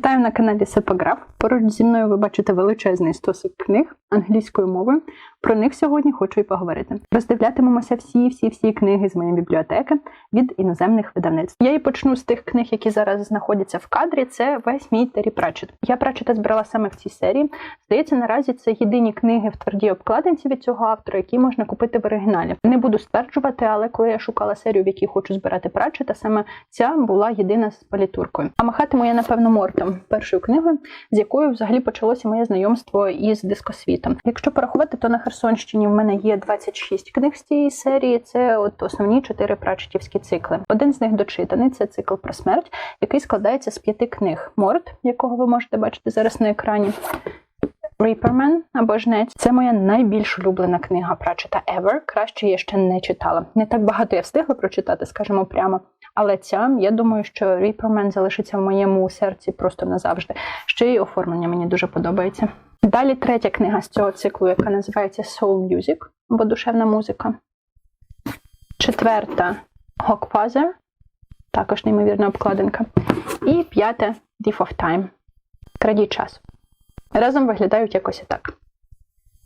Вітаю на каналі Сепаграф. Поруч зі мною ви бачите величезний стосик книг англійською мовою. Про них сьогодні хочу і поговорити. Роздивлятимемося всі-всі-всі книги з моєї бібліотеки від іноземних видавництв. Я і почну з тих книг, які зараз знаходяться в кадрі. Це весь мій Террі Пратчет. Я Пратчета збирала саме в цій серії. Здається, наразі це єдині книги в твердій обкладинці від цього автора, які можна купити в оригіналі. Не буду стверджувати, але коли я шукала серію, в якій хочу збирати Пратчета, саме ця була єдина з палітуркою. А махатиму я, напевно, Мортом, першою книгою, з якою взагалі почалося моє знайомство із дискосвітом. Якщо порахувати, то на Херсонщині в мене є 26 книг з цієї серії. Це от основні чотири прачетівські цикли. Один з них дочитаний це цикл про смерть, який складається з п'яти книг. Морт, якого ви можете бачити зараз на екрані. Reaperman або жнець це моя найбільш улюблена книга Пратчета ever. Краще я ще не читала. Не так багато я встигла прочитати, скажімо прямо. Але ця, я думаю, що Reaperman залишиться в моєму серці просто назавжди. Ще й оформлення мені дуже подобається. Далі третя книга з цього циклу, яка називається Soul Music або душевна музика. Четверта Hawkfather, також неймовірна обкладинка. І п'яте Thief of Time. Крадій часу. Разом виглядають якось так.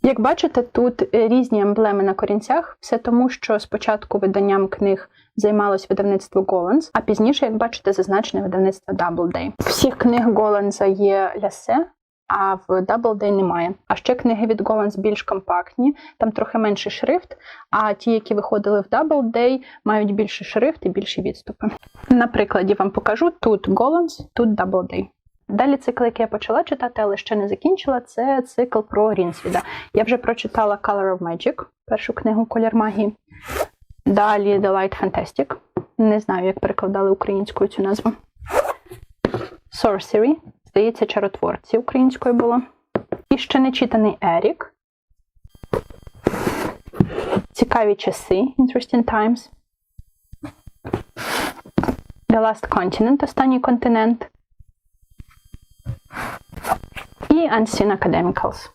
Як бачите, тут різні емблеми на корінцях, все тому, що спочатку виданням книг займалось видавництво Голландс, а пізніше, як бачите, зазначене видавництво Doubleday. Всіх книг Голландса є лясе, а в Doubleday немає. А ще книги від Голландс більш компактні, там трохи менший шрифт, а ті, які виходили в Doubleday, мають більший шрифт і більші відступи. На прикладі вам покажу тут Голландс, тут Doubleday. Далі цикл, який я почала читати, але ще не закінчила, це цикл про Рінсвіда. Я вже прочитала Color of Magic, першу книгу Колір магії. Далі The Light Fantastic. Не знаю, як перекладали українською цю назву. Sorcery. Здається, чаротворці українською було. І ще не читаний Ерік. Цікаві часи. Interesting Times. The Last Continent. Останній континент. І Unseen Academicals.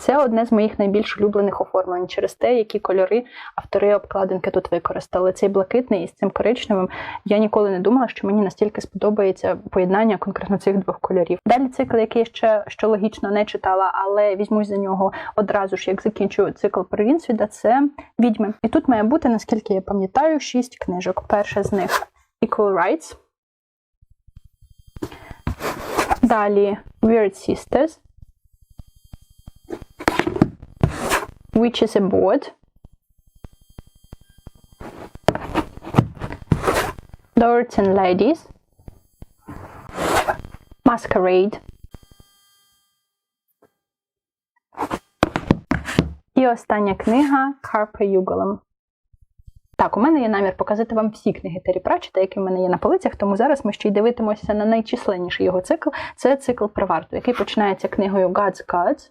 Це одне з моїх найбільш улюблених оформлень через те, які кольори автори обкладинки тут використали. Цей блакитний із цим коричневим. Я ніколи не думала, що мені настільки сподобається поєднання конкретно цих двох кольорів. Далі цикл, який ще що логічно не читала, але візьмусь за нього одразу ж, як закінчу цикл про Рінсвіда, це відьми. І тут має бути, наскільки я пам'ятаю, шість книжок. Перша з них Equal Rights. Далі Weird Sisters. Witches Aboard. Lords and Ladies. Masquerade. І остання книга Carpe Юголем. Так, у мене є намір показати вам всі книги Террі Пратчета, які в мене є на полицях, тому зараз ми ще й дивитимося на найчисленніший його цикл. Це цикл про варту, який починається книгою God's Gods.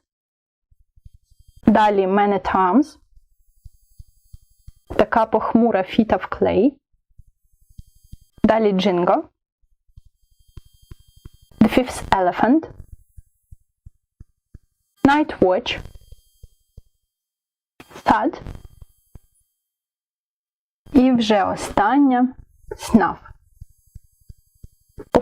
Далі Man at Arms. Така похмура Feet of Clay. Далі Jingo. The Fifth Elephant. Night Watch. Thud. І вже остання снаф.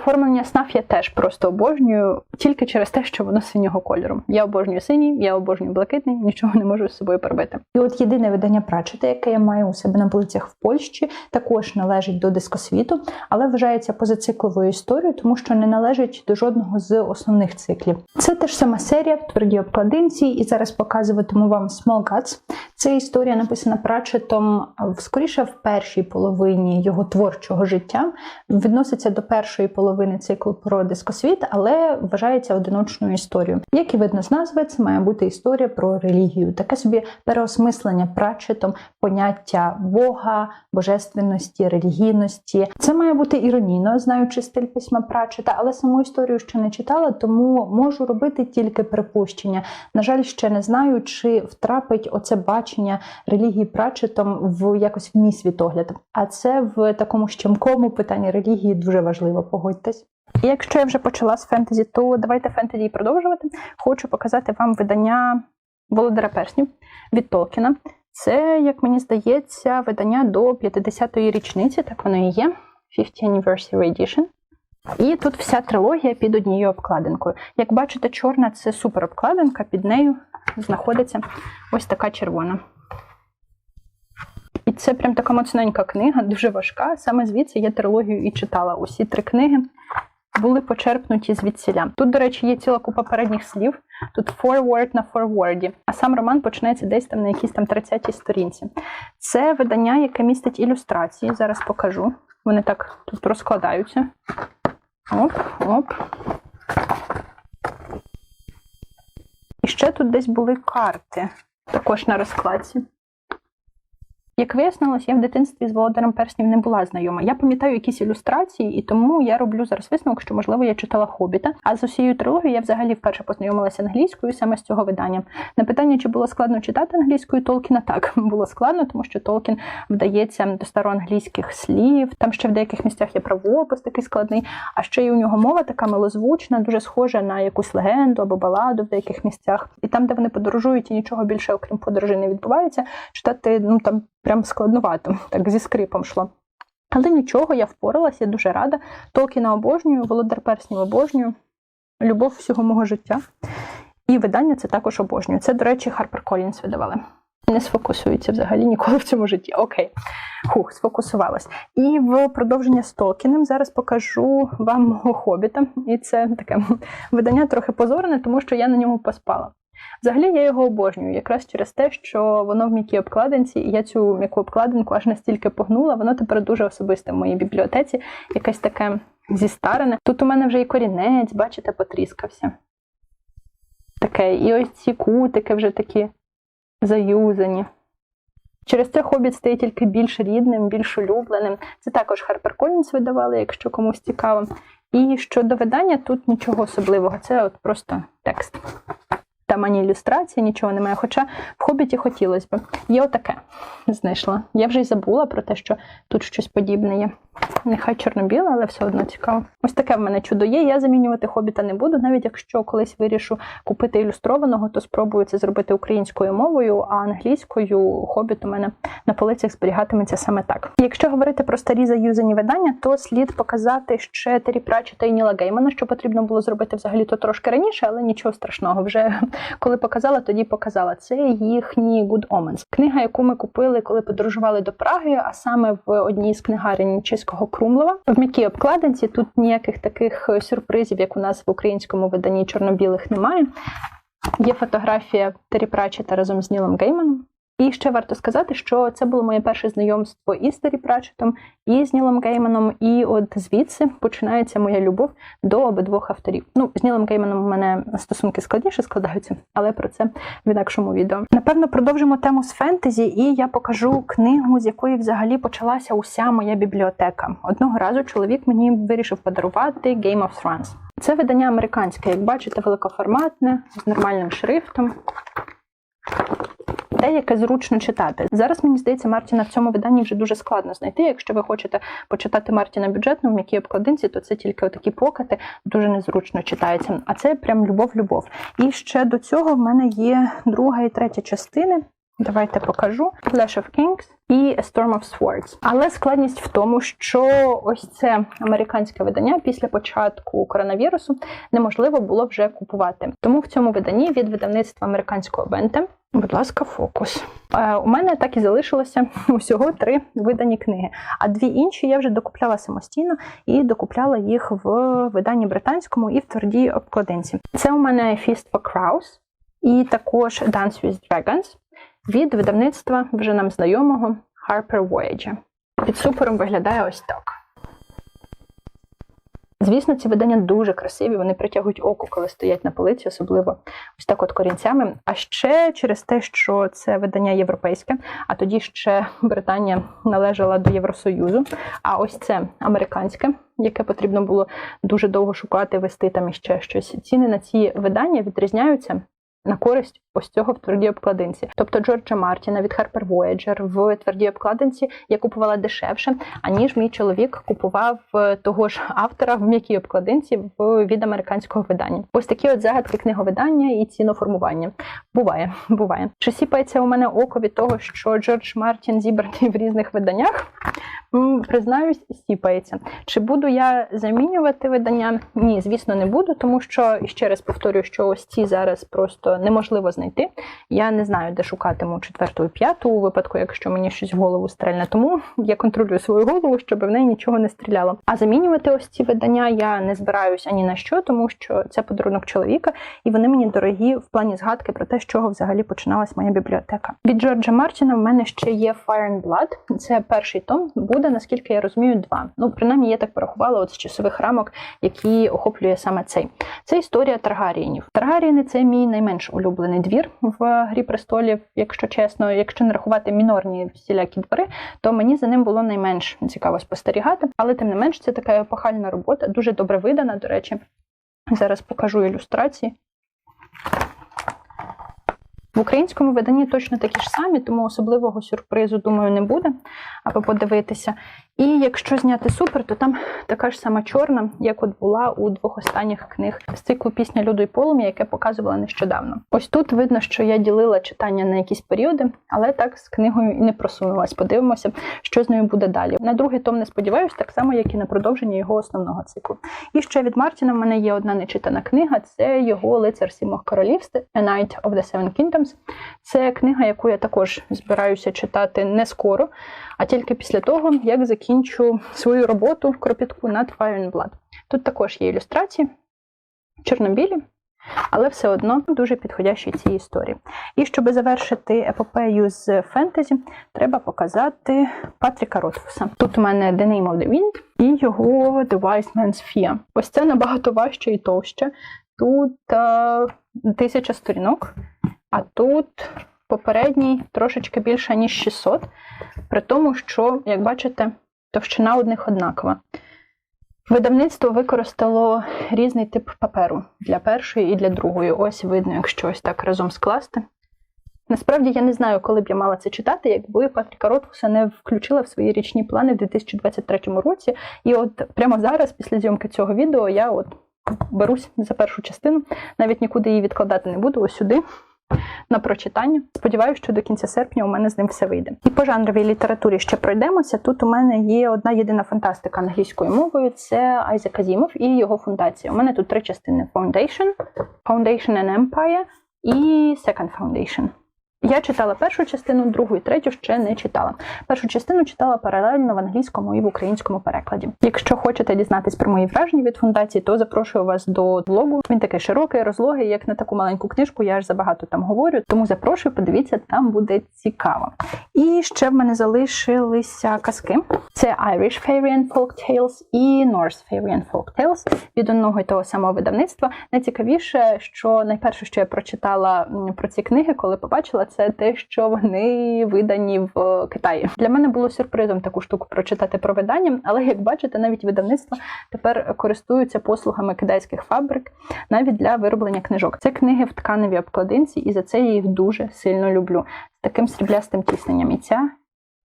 Оформлення снаф я теж просто обожнюю тільки через те, що воно синього кольору. Я обожнюю синій, я обожнюю блакитний, нічого не можу з собою пробити. І от єдине видання Пратчета, яке я маю у себе на полицях в Польщі, також належить до дискосвіту, але вважається позацикловою історією, тому що не належить до жодного з основних циклів. Це теж сама серія в твердій обкладинці, і зараз показуватиму вам Small Guts. Це історія написана Пратчетом скоріше в першій половині його творчого життя. Відноситься до першої половини циклу про дискосвіт, але вважається одиночною історією. Як і видно з назви, це має бути історія про релігію, таке собі переосмислення Пратчетом поняття Бога, божественності, релігійності. Це має бути іронійно, знаючи стиль письма Пратчета, але саму історію ще не читала, тому можу робити тільки припущення. На жаль, ще не знаю, чи втрапить оце бачення релігії Пратчетом в якось в мій світогляд. А це в такому щемкому питанні релігії дуже важливо, погодьтесь. І якщо я вже почала з фентезі, то давайте фентезі продовжувати. Хочу показати вам видання Володаря Перснів від Толкіна. Це, як мені здається, видання до 50-ї річниці, так воно і є. 50 Anniversary Edition. І тут вся трилогія під однією обкладинкою. Як бачите, чорна це супер обкладинка, під нею знаходиться ось така червона. І це прям така моцненька книга, дуже важка. Саме звідси я трилогію і читала. Усі три книги були почерпнуті звідсіля. Тут, до речі, є ціла купа передніх слів. Тут forward на форворді, а сам роман починається десь там на якійсь там 30-й сторінці. Це видання, яке містить ілюстрації. Зараз покажу. Вони так тут розкладаються. Оп, оп. І ще тут десь були карти, також на розкладці. Як вияснилось, я в дитинстві з володарем перснів не була знайома. Я пам'ятаю якісь ілюстрації, і тому я роблю зараз висновок, що можливо я читала хобіта. А з усією трилогією я взагалі вперше познайомилася англійською саме з цього видання. На питання, чи було складно читати англійською Толкіна, так було складно, тому що Толкін вдається до староанглійських слів. Там ще в деяких місцях є правопис такий складний. А ще й у нього мова така милозвучна, дуже схожа на якусь легенду або баладу в деяких місцях. І там, де вони подорожують, і нічого більше, окрім подорожей, не відбувається. Читати ну там прям складновато, так зі скрипом йшло. Але нічого, я впоралась, я дуже рада. Толкіна обожнюю, Володар Перснів обожнюю, любов всього мого життя. І видання це також обожнюю. Це, до речі, Харпер Колінс видавали. Не сфокусується взагалі ніколи в цьому житті. Окей, хух, сфокусувалась. І в продовження з Толкіним зараз покажу вам мого хобіта. І це таке видання трохи позорене, тому що я на ньому поспала. Взагалі я його обожнюю, якраз через те, що воно в м'якій обкладинці, і я цю м'яку обкладинку аж настільки погнула, воно тепер дуже особисте в моїй бібліотеці, якесь таке зістарене. Тут у мене вже і корінець, бачите, потріскався. Таке, і ось ці кутики вже такі заюзані. Через це хобіт стає тільки більш рідним, більш улюбленим. Це також Харпер Колінс видавали, якщо комусь цікаво. І щодо видання, тут нічого особливого, це от просто текст. Там ані ілюстрації, нічого немає. Хоча в хобіті хотілося б. Є отаке знайшла. Я вже й забула про те, що тут щось подібне є. Нехай чорно-біле, але все одно цікаво. Ось таке в мене чудо є. Я замінювати хобіта не буду, навіть якщо колись вирішу купити ілюстрованого, то спробую це зробити українською мовою, а англійською хобіт у мене на полицях зберігатиметься саме так. Якщо говорити про старі заюзані видання, то слід показати ще Террі Пратчета і Ніла Геймана, що потрібно було зробити взагалі то трошки раніше, але нічого страшного. Вже коли показала, тоді показала. Це їхній Good Omens. Книга, яку ми купили, коли подорожували до Праги, а саме в одній з книгарень Чеського Крумлова. В м'якій обкладинці тут ніяких таких сюрпризів, як у нас в українському виданні чорно-білих, немає. Є фотографія Террі Прачета разом з Нілом Гейманом. І ще варто сказати, що це було моє перше знайомство і з Террі Пратчетом, і з Нілом Гейманом. І от звідси починається моя любов до обидвох авторів. Ну, з Нілом Гейманом у мене стосунки складніше складаються, але про це в інакшому відео. Напевно, продовжимо тему з фентезі, і я покажу книгу, з якої взагалі почалася уся моя бібліотека. Одного разу чоловік мені вирішив подарувати Game of Thrones. Це видання американське, як бачите, великоформатне, з нормальним шрифтом. Те, яке зручно читати. Зараз, мені здається, Мартіна в цьому виданні вже дуже складно знайти. Якщо ви хочете почитати Мартіна бюджетно, в м'якій обкладинці, то це тільки отакі покати, дуже незручно читається. А це прям любов-любов. І ще до цього в мене є друга і третя частини. Давайте покажу Clash of Kings і Storm of Swords. Але складність в тому, що ось це американське видання після початку коронавірусу неможливо було вже купувати. Тому в цьому виданні від видавництва американського Бенте, будь ласка, фокус. Е, у мене так і залишилося усього три видані книги. А дві інші я вже докупляла самостійно і докупляла їх в виданні британському і в твердій обкладинці. Це у мене Feast for Crows і також Dance with Dragons від видавництва вже нам знайомого Harper Voyager. Під супером виглядає ось так. Звісно, ці видання дуже красиві, вони притягують око, коли стоять на полиці, особливо ось так от корінцями. А ще через те, що це видання європейське, а тоді ще Британія належала до Євросоюзу. А ось це американське, яке потрібно було дуже довго шукати, вести там іще щось. Ціни на ці видання відрізняються на користь ось цього в твердій обкладинці. Тобто Джорджа Мартіна від Harper Voyager в твердій обкладинці я купувала дешевше, аніж мій чоловік купував е, того ж автора в м'якій обкладинці в від американського видання. Ось такі от загадки книговидання і ціноформування. Буває, буває. Чи сіпається у мене око від того, що Джордж Мартін зібраний в різних виданнях? Признаюсь, сіпається. Чи буду я замінювати видання? Ні, звісно, не буду, тому що ще раз повторюю, що ось ці зараз просто неможливо знайти. Я не знаю, де шукатиму четверту і п'яту у випадку, якщо мені щось в голову стрельне. Тому я контролюю свою голову, щоб в неї нічого не стріляло. А замінювати ось ці видання я не збираюсь ані на що, тому що це подарунок чоловіка, і вони мені дорогі в плані згадки про те, з чого взагалі починалась моя бібліотека. Від Джорджа Мартіна в мене ще є Fire and Blood. Це перший том. Буде, наскільки я розумію, два. Ну, принаймні, я так порахувала от з часових рамок, які охоплює саме цей. Це історія Таргарієнів. Таргарієни це мій найменш улюблений двір в Грі престолів, якщо чесно, якщо не рахувати мінорні всілякі двори, то мені за ним було найменш цікаво спостерігати. Але тим не менш, це така епохальна робота, дуже добре видана, до речі. Зараз покажу ілюстрації. В українському виданні точно такі ж самі, тому особливого сюрпризу, думаю, не буде, аби подивитися. І якщо зняти супер, то там така ж сама чорна, як от була у двох останніх книг з циклу пісня Люду і полум'я, яке показувала нещодавно. Ось тут видно, що я ділила читання на якісь періоди, але так з книгою і не просунулась. Подивимося, що з нею буде далі. На другий том не сподіваюся, так само, як і на продовження його основного циклу. І ще від Мартіна в мене є одна нечитана книга. Це його лицар сімох королівств A Night of the Seven Kingdoms. Це книга, яку я також збираюся читати не скоро, а тільки після того, як закінчу свою роботу в кропітку над Fire and Blood. Тут також є ілюстрації, чорнобілі, але все одно дуже підходящі цій історії. І щоб завершити епопею з фентезі, треба показати Патріка Ротфуса. Тут у мене The Name of the Wind і його The Wise Man's Fear. Ось це набагато важче і товще. Тут е, тисяча сторінок, а тут попередній трошечки більше, ніж 600, при тому, що, як бачите, товщина одних однакова. Видавництво використало різний тип паперу для першої і для другої. Ось видно, якщо ось так разом скласти. Насправді я не знаю, коли б я мала це читати, якби Патріка Ротфуса не включила в свої річні плани в 2023 році. І от прямо зараз, після зйомки цього відео, я от берусь за першу частину, навіть нікуди її відкладати не буду, ось сюди. На прочитання. Сподіваюся, що до кінця серпня у мене з ним все вийде. І по жанровій літературі ще пройдемося. Тут у мене є одна єдина фантастика англійською мовою це Айзек Казімов і його фундація. У мене тут три частини: Foundation, Foundation and Empire і Second Foundation. Я читала першу частину, другу і третю ще не читала. Першу частину читала паралельно в англійському і в українському перекладі. Якщо хочете дізнатись про мої враження від фундації, то запрошую вас до блогу. Він такий широкий, розлогий, як на таку маленьку книжку. Я ж забагато там говорю, тому запрошую, подивіться, там буде цікаво. І ще в мене залишилися казки: це Irish Fairy and Folk Tales і Norse Fairy and Folk Tales від одного і того самого видавництва. Найцікавіше, що найперше, що я прочитала про ці книги, коли побачила це те, що вони видані в Китаї. Для мене було сюрпризом таку штуку прочитати про видання, але як бачите, навіть видавництва тепер користуються послугами китайських фабрик навіть для вироблення книжок. Це книги в тканевій обкладинці, і за це я їх дуже сильно люблю. З таким сріблястим тісненням і ця,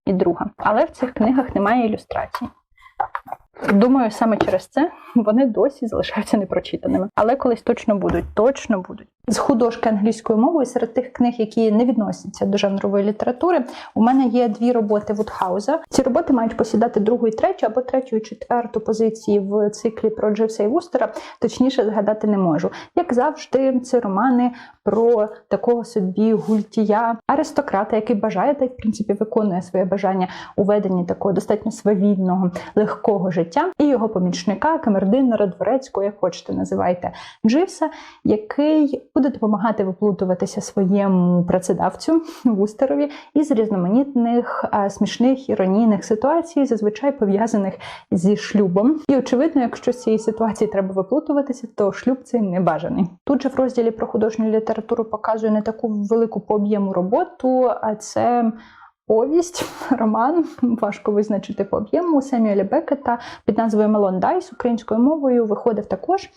і друга. Але в цих книгах немає ілюстрацій. Думаю, саме через це вони досі залишаються непрочитаними. Але колись точно будуть, точно будуть. З художки англійською мовою серед тих книг, які не відносяться до жанрової літератури, у мене є дві роботи Вудхауза. Ці роботи мають посідати другу і третю або третю і четверту позиції в циклі про Дживса і Вустера. Точніше згадати не можу. Як завжди, це романи про такого собі гультія, аристократа, який бажає та в принципі виконує своє бажання у веденні такого достатньо свавільного, легкого життя, і його помічника, камердинера, дворецького, як хочете, називайте Дживса, який буде допомагати виплутуватися своєму працедавцю Вустерові із різноманітних смішних іронійних ситуацій, зазвичай пов'язаних зі шлюбом. І очевидно, якщо з цієї ситуації треба виплутуватися, то шлюб цей не бажаний. Тут же в розділі про художню літературу показує не таку велику по об'єму роботу, а це повість, роман, важко визначити по об'єму Семюеля Бекета під назвою Малон Дайс українською мовою виходив також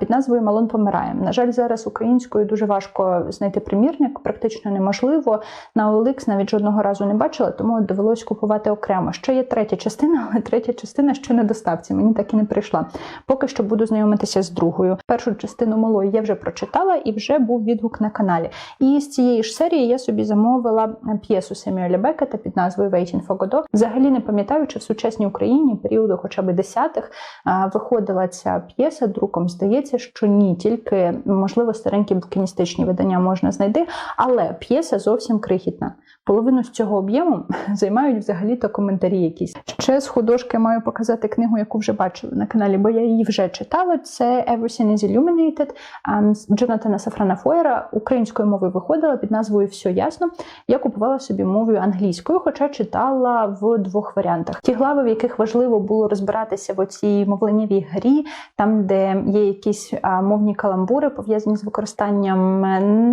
під назвою Малон помирає. На жаль, зараз українською дуже важко знайти примірник, практично неможливо. На OLX навіть жодного разу не бачила, тому довелось купувати окремо. Ще є третя частина, але третя частина ще на доставці. Мені так і не прийшла. Поки що буду знайомитися з другою. Першу частину малої я вже прочитала і вже був відгук на каналі. І з цієї ж серії я собі замовила п'єсу Семюеля Бекета під назвою Waiting for Godot. Взагалі не пам'ятаю, чи в сучасній Україні періоду, хоча б десятих, виходила ця п'єса друком. Здається, що ні, тільки можливо старенькі букіністичні видання можна знайти, але п'єса зовсім крихітна. Половину з цього об'єму займають взагалі-то коментарі якісь. Ще з художки маю показати книгу, яку вже бачили на каналі, бо я її вже читала. Це Everything is Illuminated з Джонатана Сафрана Фойера. Українською мовою виходила під назвою Все ясно. Я купувала собі мовою англійською, хоча читала в двох варіантах. Ті глави, в яких важливо було розбиратися в оцій мовленнєвій грі, там, де є якісь мовні каламбури, пов'язані з використанням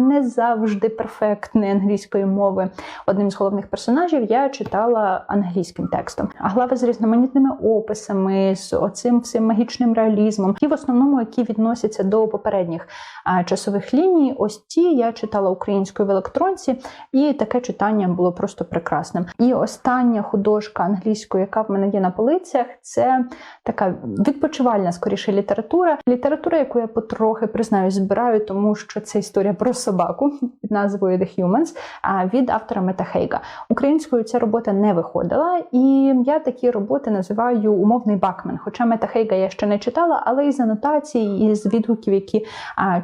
не завжди перфектної англійської мови одним з головних персонажів, я читала англійським текстом. А глави з різноманітними описами, з оцим всім магічним реалізмом, і в основному, які відносяться до попередніх часових ліній, ось ті я читала українською в електронці, і таке читання було просто прекрасним. І остання художка англійською, яка в мене є на полицях, це така відпочивальна скоріше література. Література, яку я потрохи признаюсь, збираю, тому що це історія про собаку під назвою The Humans, від автора Метахейга. Українською ця робота не виходила, і я такі роботи називаю умовний бакмен. Хоча Метахейга я ще не читала, але із анотацій, із відгуків, які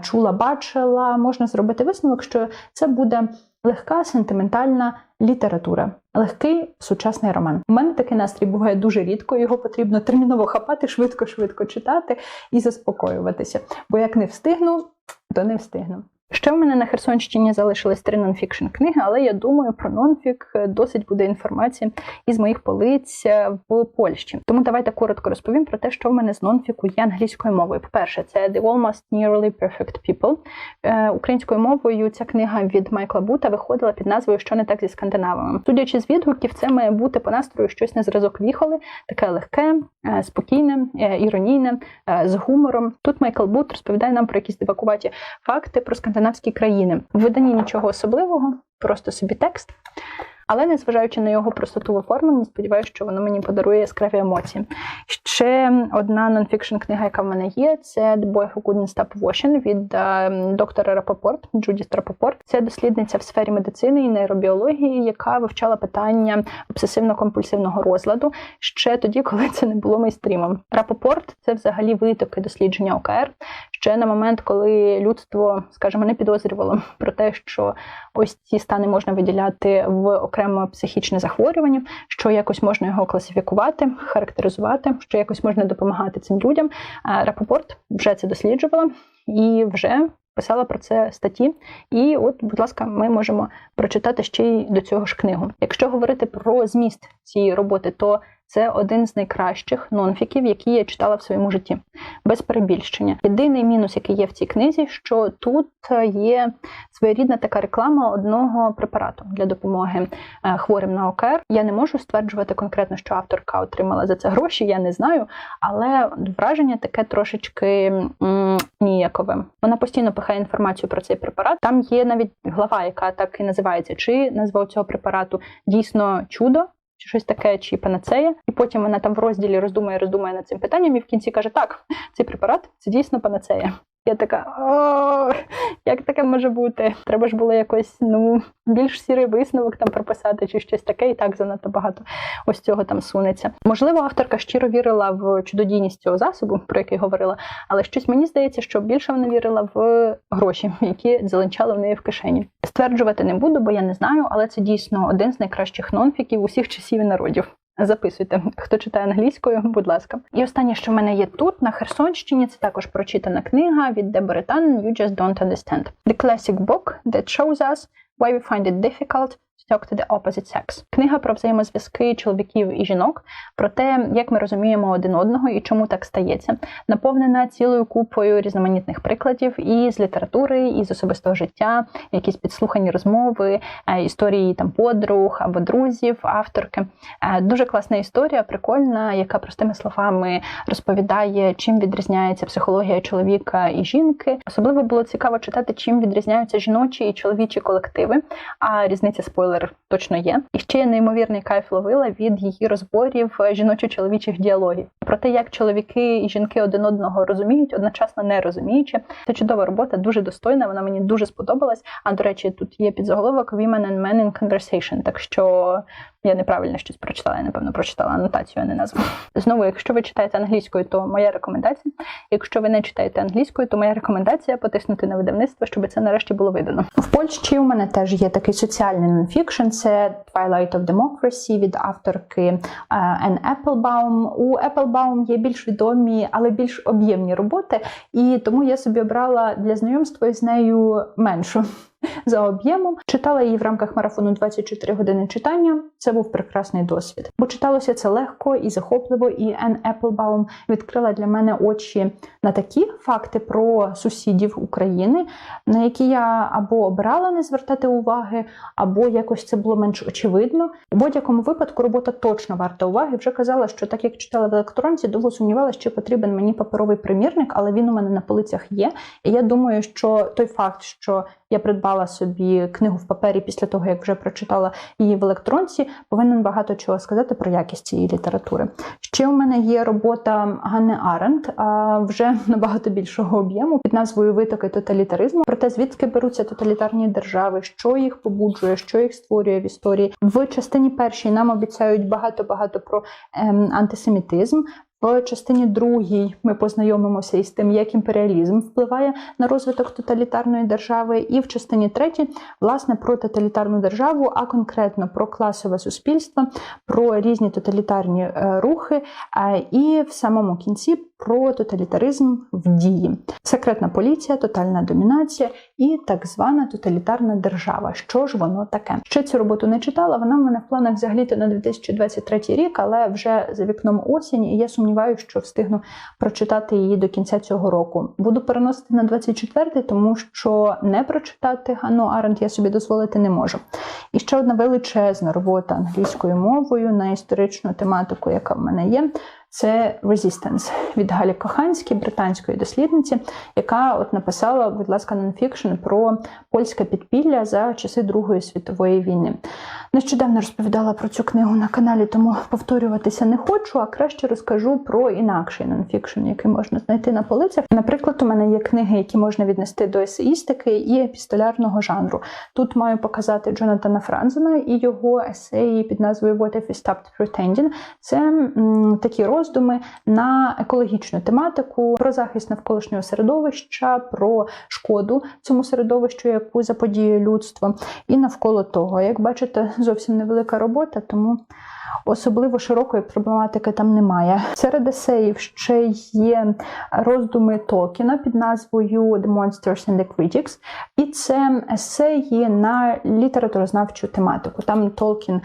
чула, бачила, можна зробити висновок, що це буде легка сентиментальна література. Легкий сучасний роман. У мене такий настрій буває дуже рідко. Його потрібно терміново хапати, швидко-швидко читати і заспокоюватися. Бо як не встигну, то не встигну. Ще в мене на Херсонщині залишились три нонфікшн книги, але я думаю, про нонфік досить буде інформації із моїх полиць в Польщі. Тому давайте коротко розповім про те, що в мене з нонфіку є англійською мовою. По-перше, це The Almost Nearly Perfect People. Е, українською мовою ця книга від Майкла Бута виходила під назвою Що не так зі скандинавами. Судячи з відгуків, це має бути по настрою щось на зразок віхоли, таке легке, е, спокійне, е, іронійне, з гумором. Тут Майкл Бут розповідає нам про якісь дивакуваті факти про скандинавські скандинавські країни. В виданні нічого особливого, просто собі текст. Але незважаючи на його простоту в оформленні, сподіваюся, що воно мені подарує яскраві емоції. Ще одна нонфікшн книга, яка в мене є, це The Boy Who Couldn't Stop Washing від е, доктора Рапопорт, Джудіс Рапопорт. Це дослідниця в сфері медицини і нейробіології, яка вивчала питання обсесивно-компульсивного розладу ще тоді, коли це не було мейстрімом. Рапопорт це взагалі витоки дослідження ОКР. Ще на момент, коли людство, скажімо, не підозрювало про те, що ось ці стани можна виділяти в окремо психічне захворювання, що якось можна його класифікувати, характеризувати, що якось можна допомагати цим людям. Рапопорт вже це досліджувала і вже писала про це статті. І, от, будь ласка, ми можемо прочитати ще й до цього ж книгу. Якщо говорити про зміст цієї роботи, то це один з найкращих нонфіків, які я читала в своєму житті, без перебільшення. Єдиний мінус, який є в цій книзі, що тут є своєрідна така реклама одного препарату для допомоги е, хворим на ОКР. Я не можу стверджувати конкретно, що авторка отримала за це гроші, я не знаю, але враження таке трошечки ніякове. Вона постійно пихає інформацію про цей препарат. Там є навіть глава, яка так і називається, чи назва цього препарату дійсно чудо чи щось таке, чи панацея, і потім вона там в розділі роздумує, роздумує над цим питанням, і в кінці каже: Так, цей препарат це дійсно панацея. Я така, як таке може бути? Треба ж було якось ну більш сірий висновок там прописати, чи щось таке, і так занадто багато ось цього там сунеться. Можливо, авторка щиро вірила в чудодійність цього засобу, про який говорила, але щось мені здається, що більше вона вірила в гроші, які зеленчали в неї в кишені. Стверджувати не буду, бо я не знаю, але це дійсно один з найкращих нонфіків усіх часів і народів. Записуйте, хто читає англійською, будь ласка. І останнє, що в мене є тут, на Херсонщині, це також прочитана книга від Дебори Тан «You just don't understand». The classic book that shows us why we find it difficult talk to the opposite sex. Книга про взаємозв'язки чоловіків і жінок, про те, як ми розуміємо один одного і чому так стається, наповнена цілою купою різноманітних прикладів і з літератури, і з особистого життя, якісь підслухані розмови, е, історії там подруг або друзів, авторки. Е, Дуже класна історія, прикольна, яка простими словами розповідає, чим відрізняється психологія чоловіка і жінки. Особливо було цікаво читати, чим відрізняються жіночі і чоловічі колективи. А різниця спойлер точно є. І ще я неймовірний кайф ловила від її розборів жіночо-чоловічих діалогів про те, як чоловіки і жінки один одного розуміють, одночасно не розуміючи. Це чудова робота, дуже достойна. Вона мені дуже сподобалась. А до речі, тут є підзаголовок Women and Men in Conversation, так що я неправильно щось прочитала, я напевно прочитала анотацію, а не назву. Знову, якщо ви читаєте англійською, то моя рекомендація. Якщо ви не читаєте англійською, то моя рекомендація потиснути на видавництво, щоб це нарешті було видано. В Польщі у мене теж є такий соціальний нонфікшн. Це Twilight of Democracy від авторки Ен Еплбаум. У Еплбаум є більш відомі, але більш об'ємні роботи, і тому я собі обрала для знайомства з нею меншу за об'ємом. Читала її в рамках марафону 24 години читання. Це був прекрасний досвід, бо читалося це легко і захопливо. І Ен Еплбаум відкрила для мене очі на такі факти про сусідів України, на які я або обирала не звертати уваги, або якось це було менш очевидно. У будь-якому випадку робота точно варта уваги. Вже казала, що так як читала в електронці, довго сумнівалася, чи потрібен мені паперовий примірник, але він у мене на полицях є. І я думаю, що той факт, що я придбала собі книгу в папері після того, як вже прочитала її в електронці, повинен багато чого сказати про якість цієї літератури. Ще у мене є робота Ганни Аренд, вже набагато більшого об'єму під назвою Витоки тоталітаризму. Про те, звідки беруться тоталітарні держави, що їх побуджує, що їх створює в історії. В частині першій нам обіцяють багато багато про ем, антисемітизм. В частині другій ми познайомимося із тим, як імперіалізм впливає на розвиток тоталітарної держави, і в частині третій, власне, про тоталітарну державу, а конкретно про класове суспільство, про різні тоталітарні е, рухи, і в самому кінці про тоталітаризм в дії, секретна поліція, тотальна домінація і так звана тоталітарна держава. Що ж воно таке? Ще цю роботу не читала. Вона в мене в планах взагалі-то на 2023 рік, але вже за вікном осінь, і я сумніваюся, що встигну прочитати її до кінця цього року. Буду переносити на 24-й, тому що не прочитати Ганну Аренд я собі дозволити не можу. І ще одна величезна робота англійською мовою на історичну тематику, яка в мене є. Це Resistance від Галі Коханській, британської дослідниці, яка от написала, будь ласка, нонфікшн про польське підпілля за часи Другої світової війни. Нещодавно розповідала про цю книгу на каналі, тому повторюватися не хочу, а краще розкажу про інакший нонфікшн, який можна знайти на полицях. Наприклад, у мене є книги, які можна віднести до есеїстики і епістолярного жанру. Тут маю показати Джонатана Франзена і його есеї під назвою What if we stopped pretending. Це м, такі роздуми на екологічну тематику, про захист навколишнього середовища, про шкоду цьому середовищу, яку заподіює людство, і навколо того, як бачите, зовсім невелика робота, тому особливо широкої проблематики там немає. Серед есеїв ще є роздуми Толкіна під назвою The Monsters and the Critics, і це есеї на літературознавчу тематику. Там Толкін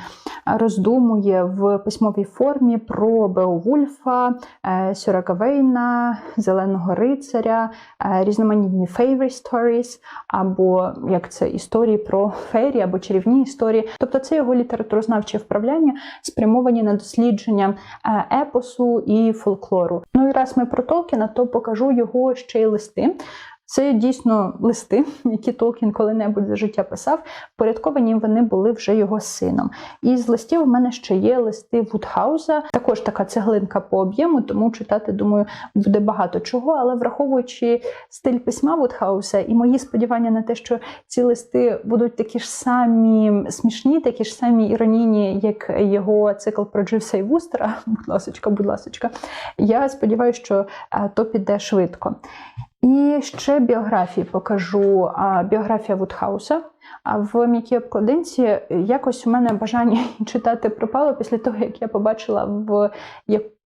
роздумує в письмовій формі про Беовульфа, Сюра Гавейна, Зеленого рицаря, різноманітні fairy stories, або як це історії про фейрі або чарівні історії. Тобто це його літературознавче вправляння спрямовані на дослідження епосу і фольклору. Ну і раз ми про Толкіна, то покажу його ще й листи. Це дійсно листи, які Толкін коли-небудь за життя писав. Порядковані вони були вже його сином. І з листів у мене ще є листи Вудхауза, також така цеглинка по об'єму, тому читати, думаю, буде багато чого. Але враховуючи стиль письма Вудхауса і мої сподівання на те, що ці листи будуть такі ж самі смішні, такі ж самі іронійні, як його цикл про Дживса і Вустера. Будь ласочка, будь ласочка. Я сподіваюся, що то піде швидко. І ще біографії покажу. Біографія Вудхауса. А в м'якій обкладинці якось у мене бажання читати пропало після того, як я побачила в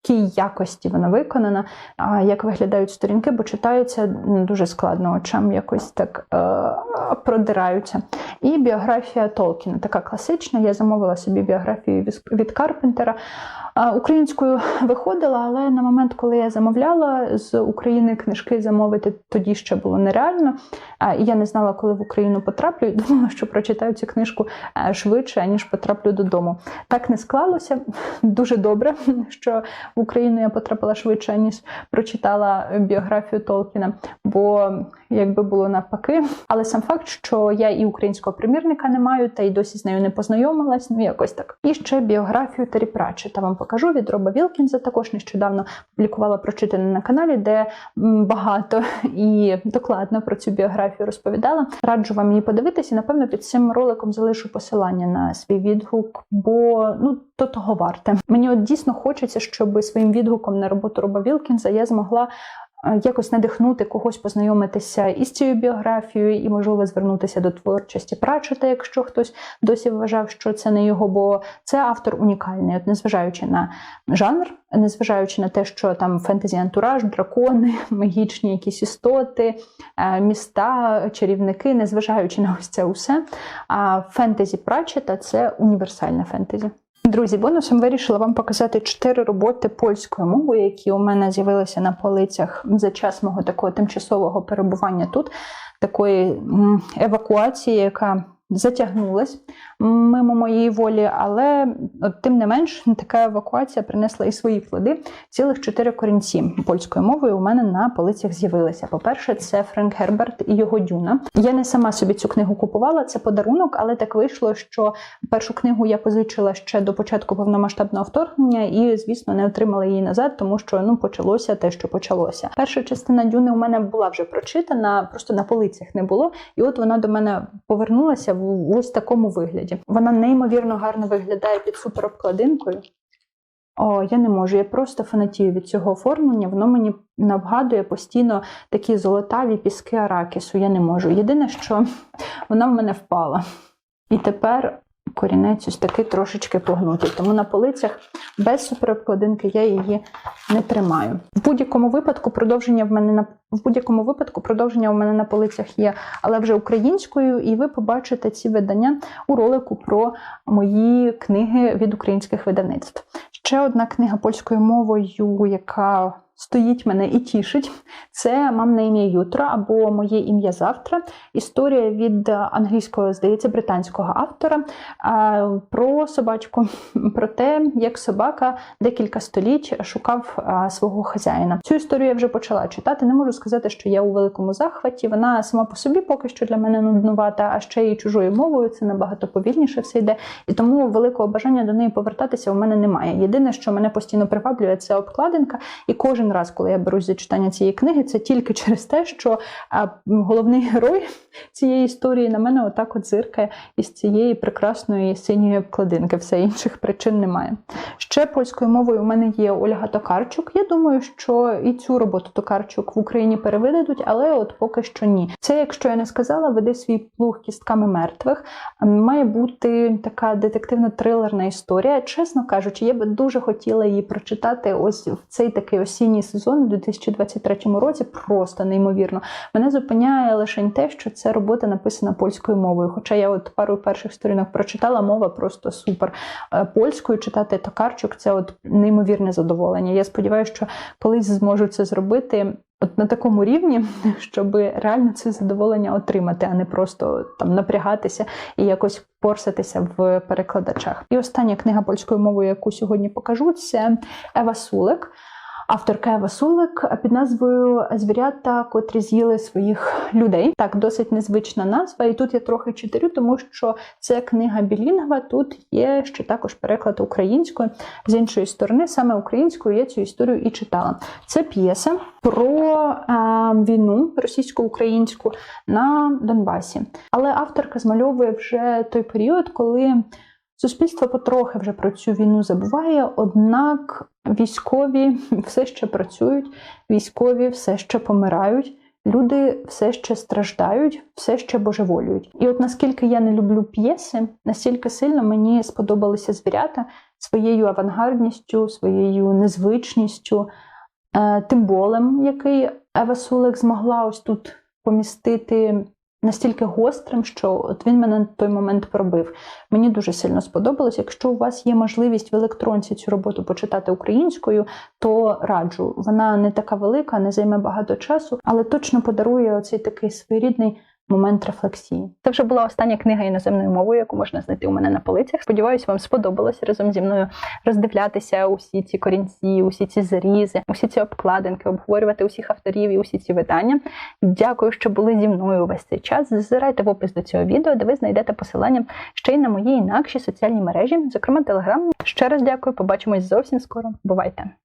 якій якості вона виконана, а як виглядають сторінки, бо читаються дуже складно очам, якось так е, продираються. І біографія Толкіна, така класична. Я замовила собі біографію від Карпентера. Українською виходила, але на момент, коли я замовляла з України книжки замовити, тоді ще було нереально. І я не знала, коли в Україну потраплю, і думала, що прочитаю цю книжку е, швидше, ніж потраплю додому. Так не склалося. Дуже добре, що в Україну я потрапила швидше, ніж прочитала біографію Толкіна, бо якби було навпаки. Але сам факт, що я і українського примірника не маю, та й досі з нею не познайомилась, ну якось так. І ще біографію Террі Пратчета вам покажу від Роба Вілкінза. Також нещодавно публікувала прочитане на каналі, де багато і докладно про цю біографію розповідала. Раджу вам її подивитися. Напевно, під цим роликом залишу посилання на свій відгук, бо ну то того варте. Мені от дійсно хочеться, щоб своїм відгуком на роботу Роба Вілкінза я змогла. Е, якось надихнути когось познайомитися із цією біографією, і, можливо, звернутися до творчості Прачета, якщо хтось досі вважав, що це не його, бо це автор унікальний, от незважаючи на жанр, незважаючи на те, що там фентезі антураж, дракони, магічні якісь істоти, е, міста, чарівники, незважаючи на ось це усе. А фентезі Прачета це універсальне фентезі. Друзі, бонусом вирішила вам показати чотири роботи польською мовою, які у мене з'явилися на полицях за час мого такого тимчасового перебування тут, такої евакуації, яка затягнулась мимо моєї волі, але от, тим не менш така евакуація принесла і свої плоди. Цілих чотири корінці польською мовою у мене на полицях з'явилися. По-перше, це Френк Герберт і його Дюна. Я не сама собі цю книгу купувала, це подарунок, але так вийшло, що першу книгу я позичила ще до початку повномасштабного вторгнення і, звісно, не отримала її назад, тому що ну почалося те, що почалося. Перша частина Дюни у мене була вже прочитана, просто на полицях не було. І от вона до мене повернулася в ось такому вигляді. Вона неймовірно гарно виглядає під суперобкладинкою. О, я не можу, я просто фанатію від цього оформлення. Воно мені нагадує постійно такі золотаві піски аракісу. Я не можу. Єдине, що вона в мене впала. І тепер корінець ось такий трошечки погнутий. Тому на полицях без суперобкладинки я її не тримаю. В будь-якому випадку продовження в мене на в будь-якому випадку продовження у мене на полицях є, але вже українською, і ви побачите ці видання у ролику про мої книги від українських видавництв. Ще одна книга польською мовою, яка стоїть мене і тішить. Це мамне ім'я Ютро або Моє ім'я завтра. Історія від англійського, здається, британського автора про собачку, про те, як собака декілька століть шукав свого хазяїна. Цю історію я вже почала читати. Не можу сказати, що я у великому захваті. Вона сама по собі поки що для мене нуднувата, а ще й чужою мовою це набагато повільніше все йде. І тому великого бажання до неї повертатися у мене немає. Єдине, що мене постійно приваблює, це обкладинка, і кожен кожен раз, коли я берусь за читання цієї книги, це тільки через те, що головний герой цієї історії на мене отак от зиркає із цієї прекрасної синьої обкладинки. Все інших причин немає. Ще польською мовою у мене є Ольга Токарчук. Я думаю, що і цю роботу Токарчук в Україні перевидадуть, але от поки що ні. Це, якщо я не сказала, веде свій плуг кістками мертвих. Має бути така детективно-трилерна історія. Чесно кажучи, я би дуже хотіла її прочитати ось в цей такий осінній осінній сезон у 2023 році просто неймовірно. Мене зупиняє лише те, що ця робота написана польською мовою. Хоча я от пару перших сторінок прочитала, мова просто супер. Е, польською читати Токарчук це от неймовірне задоволення. Я сподіваюся, що колись зможу це зробити. От на такому рівні, щоб реально це задоволення отримати, а не просто там напрягатися і якось порсатися в перекладачах. І остання книга польською мовою, яку сьогодні покажу, це Ева Сулик авторка Ева Сулик під назвою Звірята, котрі з'їли своїх людей. Так, досить незвична назва. І тут я трохи читарю, тому що це книга білінгва. Тут є ще також переклад українською. З іншої сторони, саме українською я цю історію і читала. Це п'єса про е, війну російсько-українську на Донбасі. Але авторка змальовує вже той період, коли. Суспільство потрохи вже про цю війну забуває, однак військові все ще працюють, військові все ще помирають, люди все ще страждають, все ще божеволюють. І от наскільки я не люблю п'єси, настільки сильно мені сподобалися звірята, своєю авангардністю, своєю незвичністю, е, тим болем, який Ева Сулик змогла ось тут помістити настільки гострим, що от він мене на той момент пробив. Мені дуже сильно сподобалось. Якщо у вас є можливість в електронці цю роботу почитати українською, то раджу. Вона не така велика, не займе багато часу, але точно подарує оцей такий своєрідний момент рефлексії. Це вже була остання книга іноземною мовою, яку можна знайти у мене на полицях. Сподіваюсь, вам сподобалось разом зі мною роздивлятися усі ці корінці, усі ці зарізи, усі ці обкладинки, обговорювати усіх авторів і усі ці видання. Дякую, що були зі мною весь цей час. Зазирайте в опис до цього відео, де ви знайдете посилання ще й на мої інакші соціальні мережі, зокрема Телеграм. Ще раз дякую. Побачимось зовсім скоро. Бувайте!